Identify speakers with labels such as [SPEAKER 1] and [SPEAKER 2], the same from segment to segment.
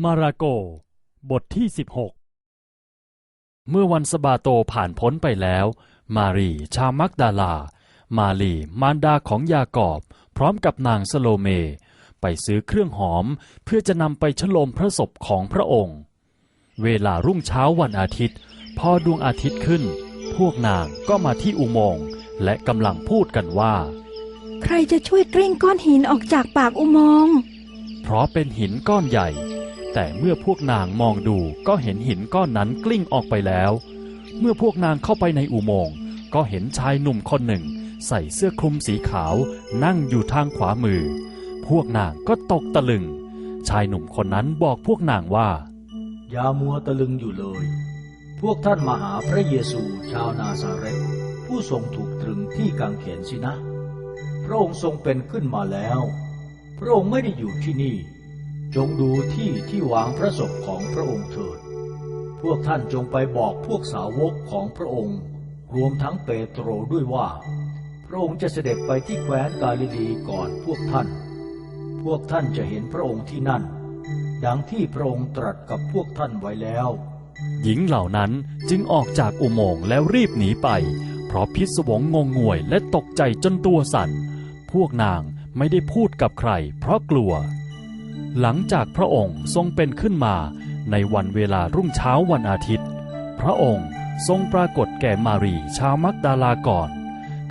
[SPEAKER 1] มาราโก บทที่ 16 เมื่อวันสบาโตผ่านพ้นไปแล้ว มารีชาวมักดาลา มาลีมารดาของยากอบ พร้อมกับนางสโลเม ไปซื้อเครื่องหอมเพื่อจะนำไปฉลมพระศพของพระองค์ เวลารุ่งเช้าวันอาทิตย์ พอดวงอาทิตย์ขึ้น พวกนางก็มาที่อุโมงค์และกำลังพูดกันว่า
[SPEAKER 2] ใครจะช่วยกลิ้งก้อนหินออกจากปากอุโมงค์
[SPEAKER 1] เพราะเป็นหินก้อนใหญ่ แต่เมื่อพวกนางมองดูก็เห็นหินก้อนนั้นกลิ้งออกไปแล้ว เมื่อพวกนางเข้าไปในอุโมงค์ก็เห็นชายหนุ่มคนหนึ่ง ใส่เสื้อคลุมสีขาวนั่งอยู่ทางขวามือ พวกนางก็ตกตะลึง ชายหนุ่มคนนั้นบอกพวกนางว่า
[SPEAKER 3] อย่ามัวตะลึงอยู่เลย พวกท่านมาหาพระเยซูชาวนาซาเรตผู้ทรงถูกตรึงที่กางเขนสินะ พระองค์ทรงเป็นขึ้นมาแล้ว พระองค์ไม่ได้อยู่ที่นี่ จงดูที่ที่วางพระศพของพระองค์เถิด พวกท่านจงไปบอกพวกสาวกของพระองค์ รวมทั้งเปโตรด้วยว่า พระองค์จะเสด็จไปที่แคว้นกาลิลีก่อนพวกท่าน พวกท่านจะเห็นพระองค์ที่นั่น ดังที่พระองค์ตรัสกับพวกท่านไว้แล้ว
[SPEAKER 1] หญิงเหล่านั้นจึงออกจากอุโมงค์แล้วรีบหนีไป เพราะพิศวงงงงวยและตกใจจนตัวสั่น พวกนางไม่ได้พูดกับใคร เพราะกลัว หลังจากพระองค์ทรงเป็นขึ้นมาในวันเวลารุ่งเช้าวันอาทิตย์ พระองค์ทรงปรากฏแก่มารีชาวมักดาลาก่อน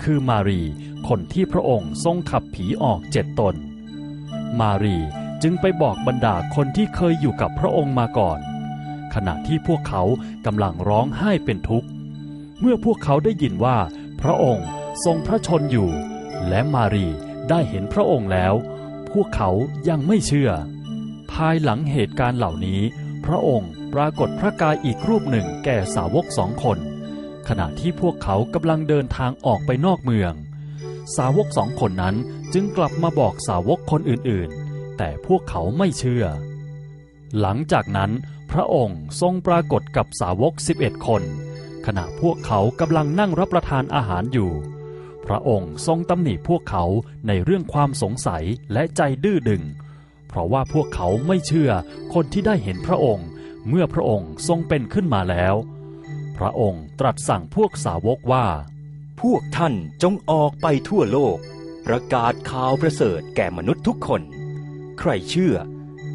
[SPEAKER 1] คือมารีคนที่พระองค์ทรงขับผีออกเจ็ดตน มารีจึงไปบอกบรรดาคนที่เคยอยู่กับพระองค์มาก่อน ขณะที่พวกเขากำลังร้องไห้เป็นทุกข์ เมื่อพวกเขาได้ยินว่า พระองค์ทรงพระชนอยู่ และมารีได้เห็นพระองค์แล้ว พวกเขายังไม่เชื่อ ภายหลังเหตุการณ์เหล่านี้ พระองค์ปรากฏพระกายอีกรูปหนึ่งแก่สาวกสองคน ขณะที่พวกเขากำลังเดินทางออกไปนอกเมือง สาวกสองคนนั้นจึงกลับมาบอกสาวกคนอื่นๆ แต่พวกเขาไม่เชื่อ หลังจากนั้นพระองค์ทรงปรากฏกับสาวก 11 คน ขณะพวกเขากำลังนั่งรับประทานอาหารอยู่ ระองค์ทรงตำหนิพวกเขาในเรื่องความสงสัยและใจดื้อดึง เพราะว่าพวกเขาไม่เชื่อคนที่ได้เห็นพระองค์ เมื่อพระองค์ทรงเป็นขึ้นมาแล้ว พระองค์ตรัสสั่งพวกสาวกว่า
[SPEAKER 4] พวกท่านจงออกไปทั่วโลก ประกาศข่าวประเสริฐแก่มนุษย์ทุกคน ใครเชื่อ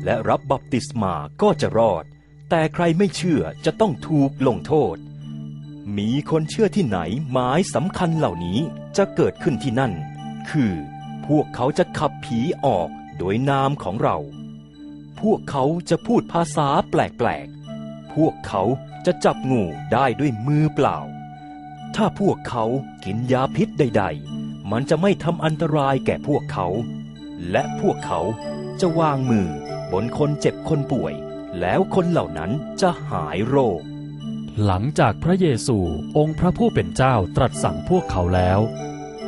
[SPEAKER 4] และรับบัพติศมาก็จะรอด แต่ใครไม่เชื่อจะต้องถูกลงโทษ มีคนเชื่อที่ไหนหมายสำคัญเหล่านี้จะเกิดขึ้นที่นั่น คือพวกเขาจะขับผีออกโดยนามของเรา พวกเขาจะพูดภาษาแปลกๆ พวกเขาจะจับงูได้ด้วยมือเปล่า ถ้าพวกเขากินยาพิษใด ๆ มันจะไม่ทำอันตรายแก่พวกเขา และพวกเขาจะวางมือบนคนเจ็บคนป่วย แล้วคนเหล่านั้นจะหายโรค
[SPEAKER 1] หลังจากพระเยซูองค์พระผู้เป็นเจ้าตรัสสั่งพวกเขาแล้ว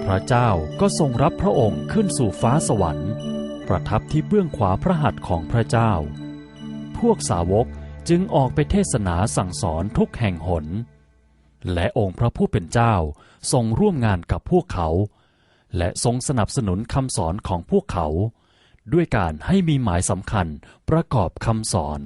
[SPEAKER 1] พระเจ้าก็ทรงรับพระองค์ขึ้นสู่ฟ้าสวรรค์ ประทับที่เบื้องขวาพระหัตถ์ของพระเจ้า พวกสาวกจึงออกไปเทศนาสั่งสอนทุกแห่งหน และองค์พระผู้เป็นเจ้าทรงร่วมงานกับพวกเขา และทรงสนับสนุนคำสอนของพวกเขา ด้วยการให้มีหมายสำคัญประกอบคำสอน